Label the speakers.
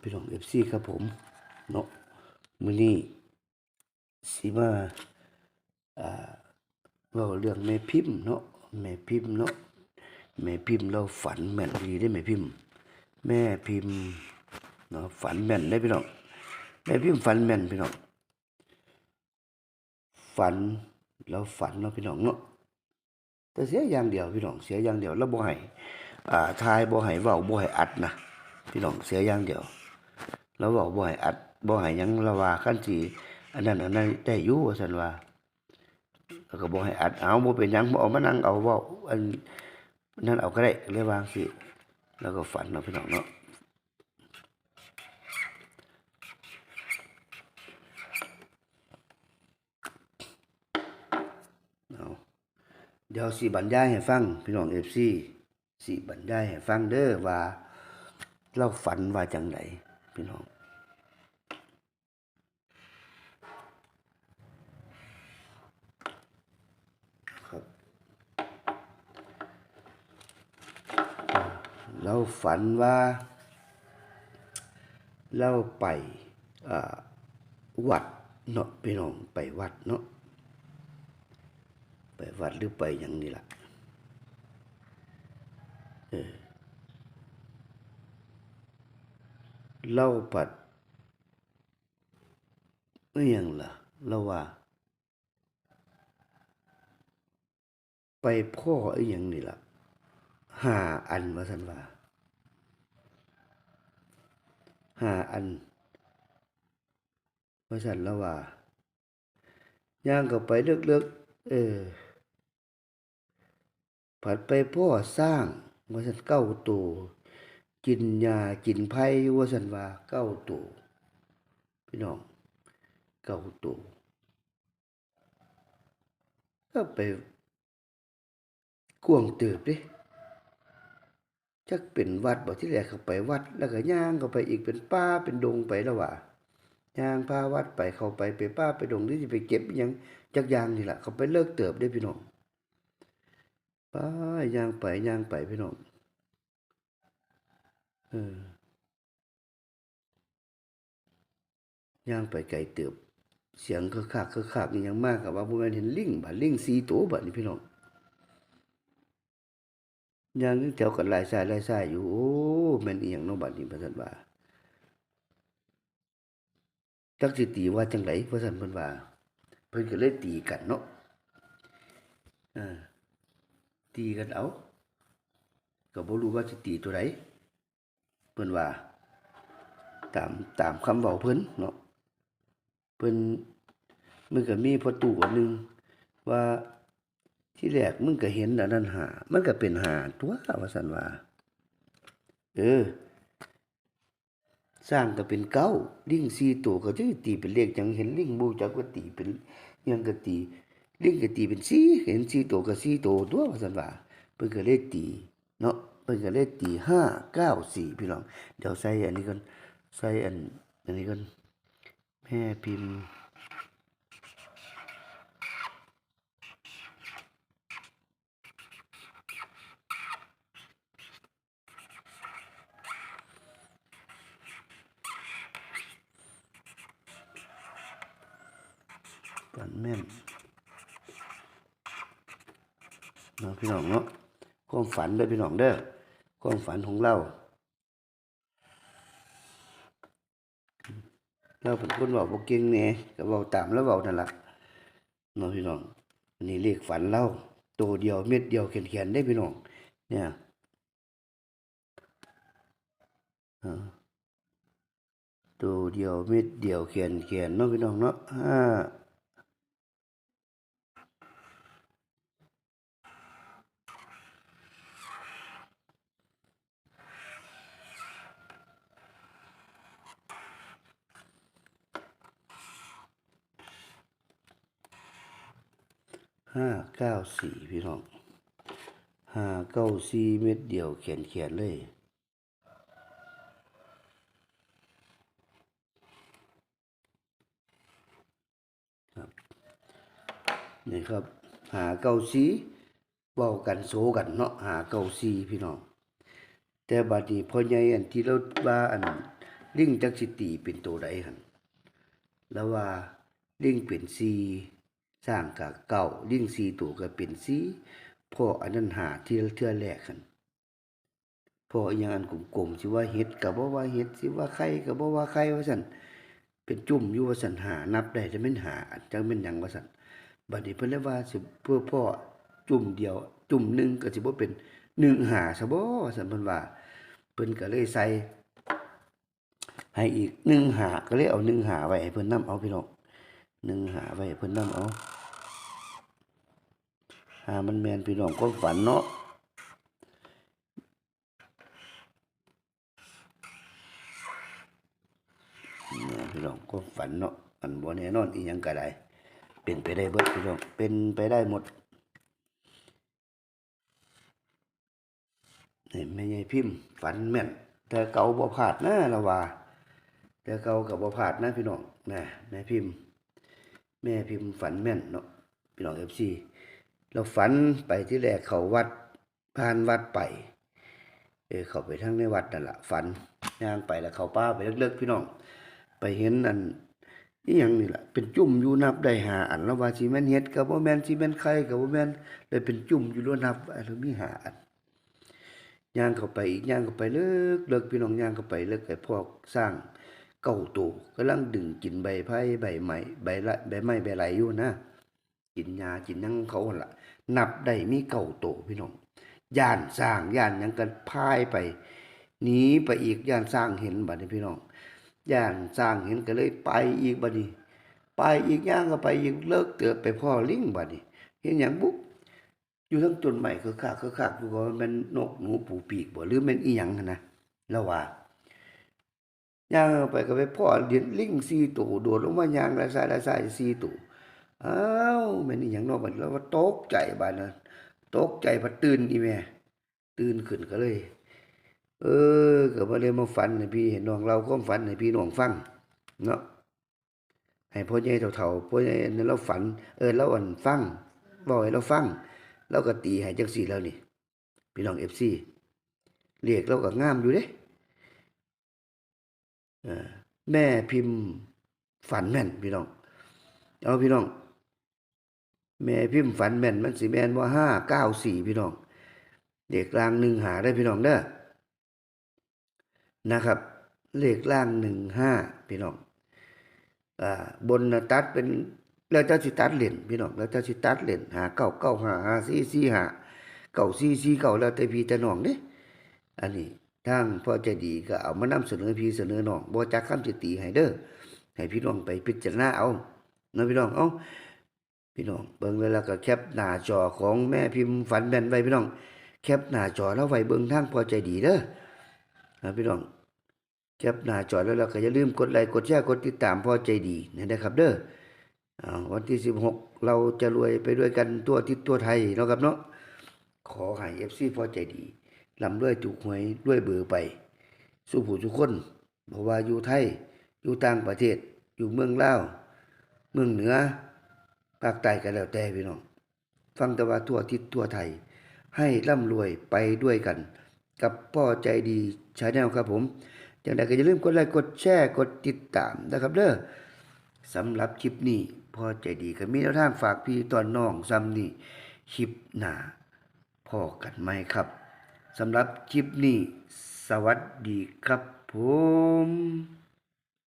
Speaker 1: พี่น้องเอฟซีครับผมเนาะมือนี้สิมาอ่าเว้าเรื่องแม่พิมพ์เนาะแม่พิมพ์เนาะแม่พิมพ์เราฝันแม่นดีได้แม่พิมพ์ แม่พิมพ์เนาะฝันแม่นได้พี่น้องแม่พิมพ์ฝันแม่นพี่น้องฝันแล้วฝันเนาะพี่น้องเนาะแต่เสียอย่างเดียวพี่น้องเสียอย่างเดียวแล้วบ่ให้อ่าทายบ่ให้เว้าบ่ให้อัดนะ พี่น้องเสียอย่างเดียวแล้วบอกบ่ให้อัดบ่ให้หยังละว่าคันสิอันนั้นอันนั้นได้ยู่ว่าซั่นว่าแล้วก็บ่ให้อัดเอาบ่เป็นยังบ่เอามานั่งเอาว้าอันนั้นเอาก็ได้เลยวางสิแล้วก็ฝันเนาพี่น้องเนาะเดี๋ยวสิบรรยายให้ฟังพี่น้อง FC สิบรรยายให้ฟังเด้อว่า เราฝันว่าจังไดพี่น้อง ครับเราฝันว่าเราไปวัดเนาะพี่น้องไปวัดเนาะไปวัดหรือไปอย่างนี้ล่ะเออ เราปัดไม่ยังล่ะเราว่า ไปพ่อไอ้ยังนี่ล่ะห้าอันว่าสันว่าห้าอันว่าสันล้วว่าย่างก็ไปเลือกๆเออผัดไปพ่อสร้างว่าสันเก้าตัว กินยากินไผ่ว่าสันว่าเก้าตัวพี่น้องเก้าตัวก็ไปกวงเติบดิจักเป็นวัดบ่ที่แรกเขาไปวัด แล้วก็ย่างเขาไปอีกเป็นป่าเป็นดงไปแล้วว่าย่างพาวัดไปเขาไปไปป่าไปดงที่สิไปเก็บยังจักยางนี่แหละเขาไปเลิกเติบได้พี่น้องไปย่างไปย่างไปพี่น้อง ย่างไปไกลเติบ เสียงคือคักคือคักนี่ยังมากกับว่าบ่แม่นเห็นลิงบ่ลิง4ตัวบัดนี้พี่น้องย่างนึงแถวกันลายสายลายสายอยู่โอ้แม่นอีหยังเนาะบัดนี้พิ่นซั่นว่าจักสิตีว่าจังไดเพิ่นซั่นเพิ่นว่า เพิ่นก็เลยตีกันเนาะออตีกันเอาก็บ่รู้ว่าสิตีตัวใด เพิ่นว่าตามตามคำเว้าเพิ่นเนาะเพิ่นมันก็มีพอตู่อันหนึงว่าที่แรกมึงก็เห็นอันนั้นหา มันก็เป็นหาตัวว่าสันว่า เออ สร้างก็เป็นเก้าลิงสี่ตัวก็จะตีเป็นเลขจังเห็นลิงบูจักก็ตีเป็นยังก็ตีลิงก็ตีเป็นสี่เห็นสี่ตัวก็สี่ตัวตัวว่าสันว่าเพิ่นก็เลยตีเนาะ เพิ่นก็เลยตีห้าเก้าสี่พี่น้อง เดี๋ยวใส่อันนี้ก่อนใส่อันอันนี้ก่อนแม่พิมพ์ฝันแม่นเนาะพี่น้องเนาะความฝันเด้อพี่น้องเด้อ ความฝันของเราเราเป็นคนเว้าบ่เก่งแหน่ก็เว้าตามแล้วเว้านั่นล่ะเนาะพี่น้องอันนี้เลขฝันเราตัวเดียวเม็ดเดียวเขียนๆได้พี่น้อง เนี่ยตัวเดียวเม็ดเดียวเขียนเขียนๆเนาะพี่น้องเนาะห้า ห้าเก้าสี่พี่น้องห้าเก้าสี่เม็ดเดียวเขียนเขียนเลยครับนี่ครับหาเก้าสี่เว้ากันโซกันเนาะหาเก้าสี่พี่น้องแต่บัดนี้พ่อใหญ่อันที่เราว่าอันลิงจักสิตีเป็นตัวใดหันแล้วว่าลิงเป็นสี สร้างกับเก่าลิงสีตัวก็เป็นสีพ่ออันนั้นหาเที่เทื่อแรกหั่นพ่ออีหยังอันกลมๆสิว่าเฮ็ดก็บ่ว่าเฮ็ดสิว่าไข่ก็บ่ว่าไข่ว่าซั่นเป็นจุ่มอยู่ว่าสันหานับได้จะแม่นหาจังแม่นหยังว่าซั่นบัดนี้เพิ่นเลยว่าสิเพื่อพ่อจุ่มเดียว จุ่มหนึ่งก็สิบ่เป็นหนึ่งหาซะบ่ว่าซั่นเพิ่นว่าเพิ่นก็เลยใส่ให้อีกหนึ่งหาก็เลยเอาหนึ่งหาไว้ให้เพิ่นนํเอาพี่น้องหนึ่งหาไว้ให้เพิ่นนํเอา หามันแมนพี่น้องความฝันเนาะพี่น้องความฝันเนาะอันบ่แน่นอนอีหยังก็ได้เป็นไปได้เบิดพี่น้องเป็นไปได้หมดนี่แม่ใหญ่พิมพ์ฝันแม่น แต่เก่าบ่พลาดนะละว่าแต่เก่ากับบ่พลาดนะพี่น้องนะแม่พิมพ์ แม่พิมพ์ฝันแม่นเนาะพี่น้อง FC เราฝันไปที่แรกเขาวัดผ่านวัดไป เออเขาไปทางในวัดนั่นแหละฝันย่างไปแล้วเขาป่าไปเลิกๆพี่น้อง ไปเห็นอันอีหยังนี่แหละเป็นจุ่มอยู่นับได้หาอันแล้วว่าสิแมนเฮ็ดก็บ่แมนสิแมนไข่ก็บ่แมนเลยเป็นจุ่มอยู่ล้วนนับอันแล้วมีหาอันย่างเข้าไปอีกย่างเข้าไปเลิกเลิกพี่น้องย่างเข้าไปเลิกไอ้พวกสร้างเก่าตัวกำลังดึงกินใบไผ่ใบไม้ใบละใบไม้ใบไหลอยู่นะ กินยากินหยังเขาหั่นล่ะนับได้มีเก่าโตพี่น้องย่านสร้างย่านยังกันพายไปหนีไปอีกย่านสร้างเห็นบัดนี้พี่น้องย่านสร้างเห็นก็เลยไปอีกบัดนี้ ไปอีกย่างก็ไปอีกเลิกเกิดไปพ่อลิงบัดนี้ เห็นหยังปุ๊บอยู่ทั้งต้นใหม่คือคักคือคักอยู่ว่ามันเป็นนกหนูปูปีกบ่หรือมันอีหยังนะแล้วว่าย่างไปก็ไปพ่อเดียนลิงสี่ตัวโดดลงมาย่างละสายละสายสี่ตัว อ้าวแม่นอีหยังนาะบัดแล้วว่าตกใจบาดนั้นตกใจพัดตื่นอีแม่ ตื่นขึ้นก็เลย เออก็บ่เลยมาฝันให้พี่เห็นน้องเราความฝันให้พี่น้องฟังเนาะให้พ่อใหญ่เฒ่าๆพ่อใหญ่นั่นเราฝัน เออเราอันฟังเว้าให้เราฟังเราก็ตีให้จังสี่แล้วนี่พี่น้องเอฟซีเรียกเราก็งามอยู่เด้เออแม่พิมพ์ฝันแม่นพี่น้อง เอาพี่น้อง แม่พิมพ์ฝันแม่นมันสิแม่นว่าห้าเก้าสี่พี่น้อง เด็กล่างหนึ่งหาได้พี่น้องเด้อนะครับ เลขล่างหนึ่งห้าพี่น้องอ่าบนตัดเป็นแล้วเจ้าสิตัดเหรียญพี่น้องแล้วเจ้าสิตัดเหรียญหาเก้าเก้าหาหาสี่สี่หาเก้าสี่สี่เก้าแล้วแต่พี่แต่น้องเด้อันนี้ทางพ่อใจดีก็เอามานำเสนอพี่เสนอน้องบ่จักคำสิตีให้เด้อให้พี่น้องไปพิจารณาเอานะพี่น้องเอา พี่น้องเบิ่งแล้วก็แคปหน้าจอของแม่พิมพ์ฝันแม่นไว้พี่น้อง แคปหน้าจอแล้วไว้เบิ่งทางพอใจดีเด้อนะพี่น้องแคปหน้าจอแล้วเราก็อย่าลืมกดไลค์กดแชร์กดติดตามพอใจดีนะครับ เด้ออวันที่สิบหกเราจะรวยไปด้วยกันตัวทิศตัวไทยเนาะครับเนาะขอให้เอฟซีพอใจดีลำด้วยถูกหวยด้วยเบอร์ไป สู้ผู้ทุกคนเพราะว่าอยู่ไทย อยู่ต่างประเทศ อยู่เมืองลาว เมืองเหนือ ภาคใต้ก็แล้วแต่พี่น้อง ฟังแต่ว่าทั่วทิศทั่วไทย ให้ร่ำรวยไปด้วยกัน กับพ่อใจดีชาแนลครับผมอย่างไรก็อย่าลืมกดไลค์กดแชร์กดติดตามนะครับเด้อสำหรับคลิปนี้พ่อใจดีก็มีแนวทางฝากพี่ตอนน้องซ้ำนี่คลิปหน้าพอกันไหมครับสำหรับคลิปนี้ สวัสดีครับผม